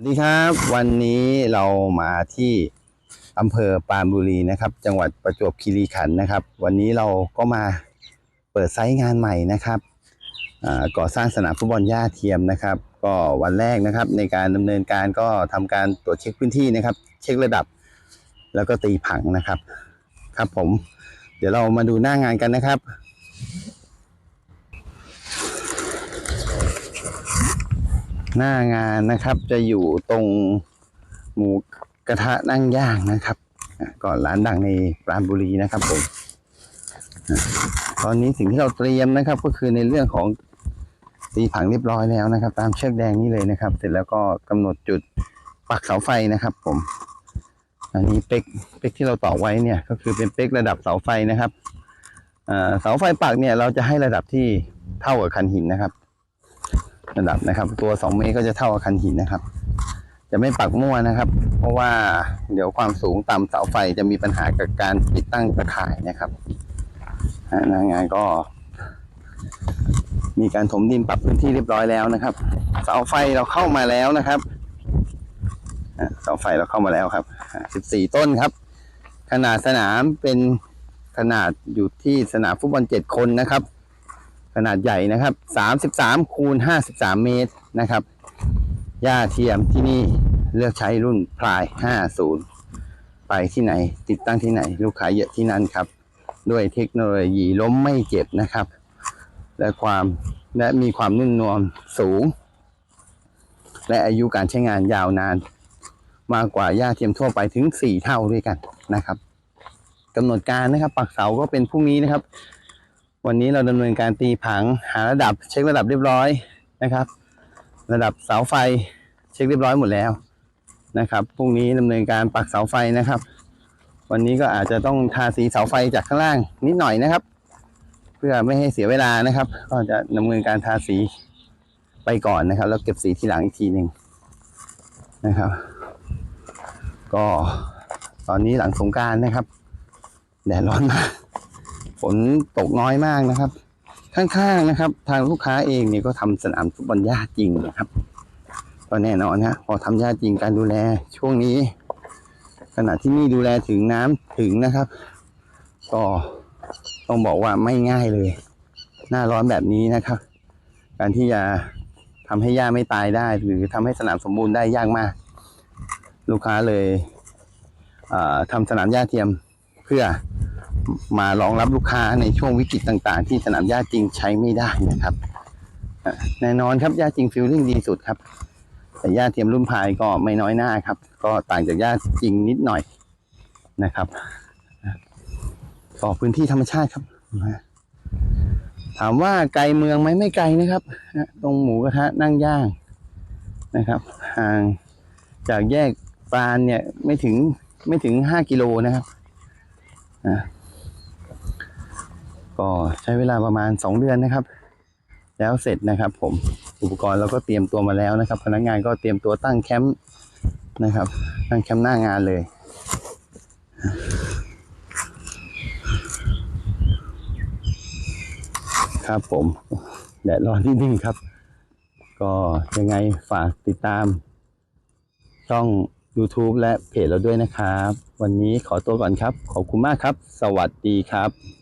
สวัสดีครับวันนี้เรามาที่อำเภอปานบุรีนะครับ จังหวัดประจวบคีรีขันธ์นะครับ วันนี้เราก็มาเปิดไซต์งานใหม่นะครับก่อสร้างสนามฟุตบอลหญ้าเทียมนะครับ ก็วันแรกนะครับในการดำเนินการก็ทำการตรวจเช็คพื้นที่นะครับ เช็คระดับ แล้วก็ตีผังนะครับ ครับผม เดี๋ยวเรามาดูหน้างานกันนะครับ หน้างานนะครับ จะอยู่ตรงหมูกระทะนั่งย่างนะครับก่อนร้านดังในปราณบุรีนะครับผมตอนนี้สิ่งที่เราเตรียมนะครับ ก็คือในเรื่องของตีผังเรียบร้อยแล้วนะครับ ตามเชือกแดงนี่เลยนะครับ เสร็จแล้วก็กำหนดจุดปักเสาไฟนะครับ ผม อันนี้เป๊กเป๊กที่เราต่อไว้เนี่ย ก็คือเป็นเป๊กระดับเสาไฟนะครับเสาไฟปักเนี่ยเราจะให้ระดับที่เท่ากับคันหินนะครับ ระดับนะครับ ตัว2เมตรก็จะเท่ากับคันหินนะครับ จะไม่ปักมั่วนะครับ เพราะว่าเดี๋ยวความสูงต่ำเสาไฟจะมีปัญหากับการติดตั้งตะข่ายนะครับหนางานก็ มีการถมดินปรับพื้นที่เรียบร้อยแล้วนะครับ เสาไฟเราเข้ามาแล้วนะครับเสาไฟเราเข้ามาแล้วครับ 14 ต้นครับ ขนาดสนามเป็นขนาดอยู่ที่สนามฟุตบอล7คนนะครับ ขนาดใหญ่นะครับ 33คูณ53 เมตรนะครับหญ้าเทียมที่นี่เลือกใช้รุ่นพลาย 50 ไปที่ไหน ติดตั้งที่ไหน ลูกค้าเยอะที่นั่นครับ ด้วยเทคโนโลยีล้มไม่เจ็บนะครับ และความและมีความนุ่มนวลสูง และอายุการใช้งานยาวนาน มากกว่าหญ้าเทียมทั่วไปถึง 4 เท่าด้วยกันนะครับกำหนดการนะครับ ปักเสาก็เป็นพรุ่งนี้นะครับ วันนี้เราดำเนินการตีผังหาระดับเช็คระดับเรียบร้อยนะครับ ระดับเสาไฟเช็คเรียบร้อยหมดแล้วนะครับพรุ่งนี้ดำเนินการปักเสาไฟนะครับ วันนี้ก็อาจจะต้องทาสีเสาไฟจากข้างล่างนิดหน่อยนะครับ เพื่อไม่ให้เสียเวลานะครับ ก็จะดำเนินการทาสีไปก่อนนะครับ แล้วเก็บสีทีหลังอีกทีหนึ่งนะครับ ก็ตอนนี้หลังสงกรารนะครับแดดร้อนมาก ฝนตกน้อยมากนะครับ ข้างๆนะครับ ทางลูกค้าเองเนี่ยก็ทำสนามฟุตบอลหญ้าจริงนะครับก็แน่นอนฮะพอทำหญ้าจริงการดูแลช่วงนี้ ขณะที่นี่ดูแลถึงน้ำถึงนะครับก็ต้องบอกว่าไม่ง่ายเลย หน้าร้อนแบบนี้นะครับ การที่จะทำให้หญ้าไม่ตายได้ หรือทำให้สนามสมบูรณ์ได้ยากมาก ลูกค้าเลยเอ่อทำสนามหญ้าเทียมเพื่อ มารองรับลูกค้าในช่วงวิกฤตต่างๆ ที่สนามหญ้าจริงใช้ไม่ได้นะครับแน่นอนครับหญ้าจริงฟิลลิ่งดีสุดครับ แต่หญ้าเทียมรุ่นพายก็ไม่น้อยหน้าครับ ก็ต่างจากหญ้าจริงนิดหน่อยนะครับต่อพื้นที่ธรรมชาติครับ ถามว่าไกลเมืองไหมไม่ไกลนะครับ ตรงหมูกระทะนั่งย่างนะครับห่างจากแยกปานเนี่ยไม่ถึงไม่ถึงห้ากิโลนะครับ อะ ก็ใช้เวลาประมาณ 2 เดือนนะครับ แล้วเสร็จนะครับ ผมอุปกรณ์เราก็เตรียมตัวมาแล้วนะครับ พนักงานก็เตรียมตัวตั้งแคมป์นะครับ ตั้งแคมป์หน้างานเลยครับผมแดดร้อนนิดนึงครับ ก็ยังไงฝากติดตาม ช่อง YouTube และเพจเราด้วยนะครับ วันนี้ขอตัวก่อนครับ ขอบคุณมากครับ สวัสดีครับ